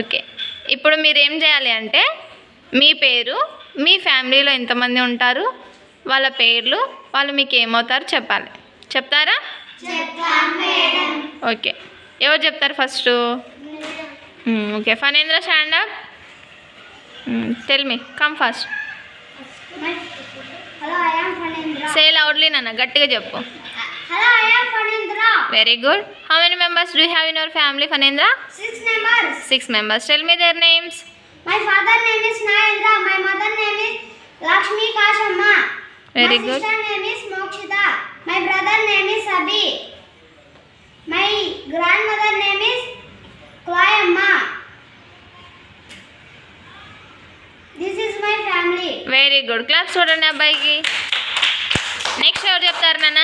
Okay. ఇప్పుడు మీరు ఏం చేయాలి అంటే మీ పేరు మీ ఫ్యామిలీలో ఎంతమంది ఉంటారు వాళ్ళ పేర్లు వాళ్ళు మీకు ఏమవుతారు చెప్పాలి. చెప్తారా? ఓకే. ఎవరు చెప్తారు first? Okay. Phanendra stand up tell me come first hello I am Phanendra. Say loudly నాన్న గట్టిగా చెప్పు. Hello, I am Fanendra. Very good. How many members do you have in your family, Fanendra? Six members. Six members. Tell me their names. My father name is Nayendra. My mother name is Lakshmi Kashamma. Very good. My sister good. name is Mokshita. My brother name is Abhi. My grandmother name is Klayamma. This is my family. Very good. Clap, for Anna Baigi. Next ఎవరు చెప్తారు నాన్న?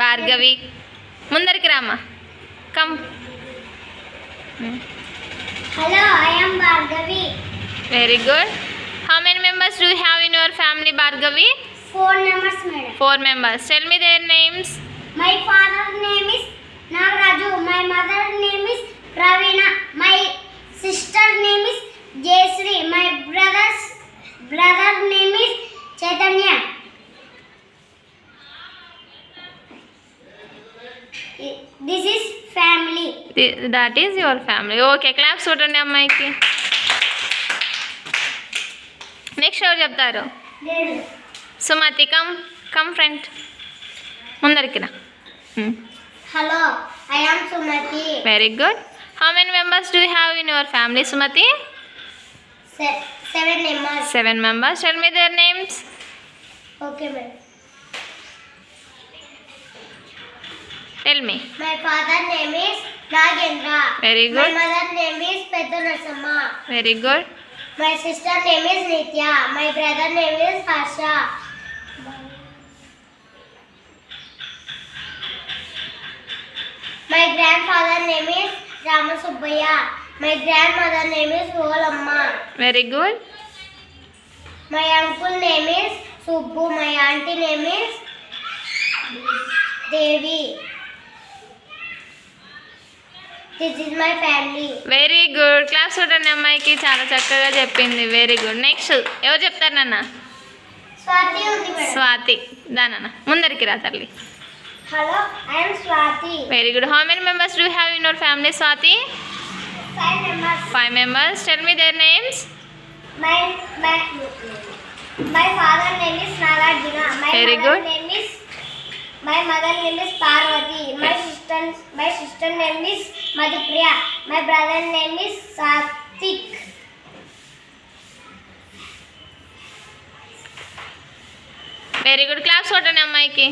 భార్గవి. ముందరికి రామ్మా. Come hello I am Bhargavi very good how many members do have in your family Bhargavi four members madam four members tell me their names my father name is Nagaraju my mother name is Praveena my sister name this is family that is your family okay claps చూడండి అమ్మాయికి next ఎవరు చెప్తారు Sumathi come come friend ముందరికి రా hello I am Sumathi very good how many members do have in your family Sumathi seven members seven members tell me their names okay madam Tell me. My father name is Nagendra. Very good. My mother name is Peddu Sama. Very good. My sister name is Nitya. My brother name is Harsha. My grandfather name is Ramasubbayya. My grandmother name is Golamma. Very good. My uncle name is Subbu. My auntie name is Devi. This is my family very good class చూడండి అమ్మాయికి చాలా చక్కగా చెప్పింది. Very good next ఎవరు చెప్తారు నాన్న? స్వాతి ఉంది స్వాతి. దానన్న ముందరికి రా తల్లి. Hello I'm Swathi. Very good how many members do have in your family Swathi? Five members five members tell me their names my my my father name is Nagarjuna my Very mother. Name is my mother name is Parvathi my sister my sister name is Madhupriya my brother name is Sathvik very good claps కొట్టండి అమ్మాయికి.